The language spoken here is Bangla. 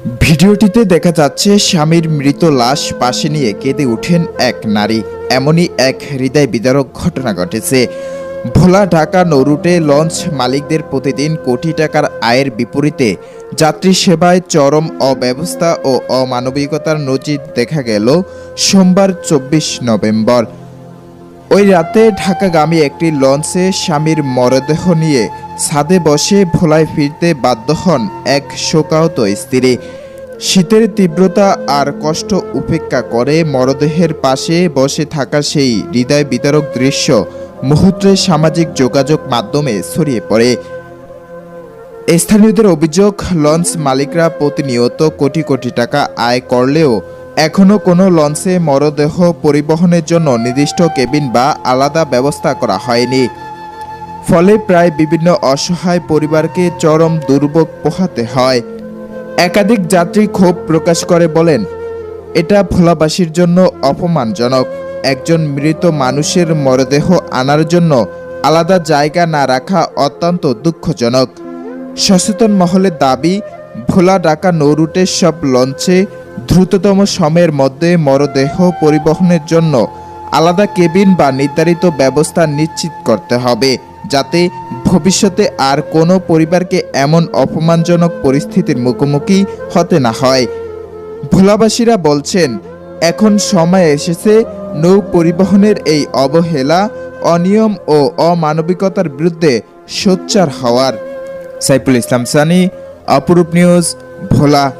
ভিডিওটিতে দেখা যাচ্ছে স্বামীর মৃত লাশ পাশে নিয়ে কেঁদে ওঠেন এক নারী। এমনই এক হৃদয় বিদারক ঘটনা ঘটেছে। ভোলা, ঢাকা, নৌরুটে লঞ্চ মালিকদের প্রতিদিন কোটি টাকার আয়ের বিপরীতে যাত্রী সেবায় চরম অব্যবস্থা ও অমানবিকতার নজির দেখা গেল সোমবার চব্বিশ নভেম্বর। ওই রাতে ঢাকাগামী একটি লঞ্চে স্বামীর মরদেহ নিয়ে ছাদে বসে ভোলায় ফিরতে বাধ্য হন এক শোকাহত স্ত্রী। শীতের তীব্রতা আর কষ্ট উপেক্ষা করে মরদেহের পাশে বসে থাকা সেই হৃদয় বিতরক দৃশ্য মুহূর্তে সামাজিক যোগাযোগ মাধ্যমে ছড়িয়ে পড়ে। স্থানীয়দের অভিযোগ, লঞ্চ মালিকরা প্রতিনিয়ত কোটি কোটি টাকা আয় করলেও এখনও কোনো লঞ্চে মরদেহ পরিবহনের জন্য নির্দিষ্ট কেবিন বা আলাদা ব্যবস্থা করা হয়নি। ফলে প্রায় বিভিন্ন অসহায় পরিবারকে চরম দুর্ভোগ পোহাতে হয়। একাধিক যাত্রী ক্ষোভ প্রকাশ করে বলেন, এটা ভোলাবাসীর জন্য অপমানজনক। একজন মৃত মানুষের মরদেহ আনার জন্য আলাদা জায়গা না রাখা অত্যন্ত দুঃখজনক। সচেতন মহলের দাবি, ভোলা ঢাকা নৌরুটের সব লঞ্চে দ্রুততম সময়ের মধ্যে মরদেহ পরিবহনের জন্য আলাদা কেবিন বা নির্ধারিত ব্যবস্থা নিশ্চিত করতে হবে। যাতে ভবিষ্যতে আর কোনো পরিবারকে এমন অপমানজনক পরিস্থিতির মুখোমুখি হতে না হয়। ভোলাবাসীরা বলছেন, এখন সময় এসেছে নৌ পরিবহনের এই অবহেলা, অনিয়ম ও অমানবিকতার বিরুদ্ধে সোচ্চার হওয়ার। সাইফুল ইসলাম সানি, অপরূপ নিউজ, ভোলা।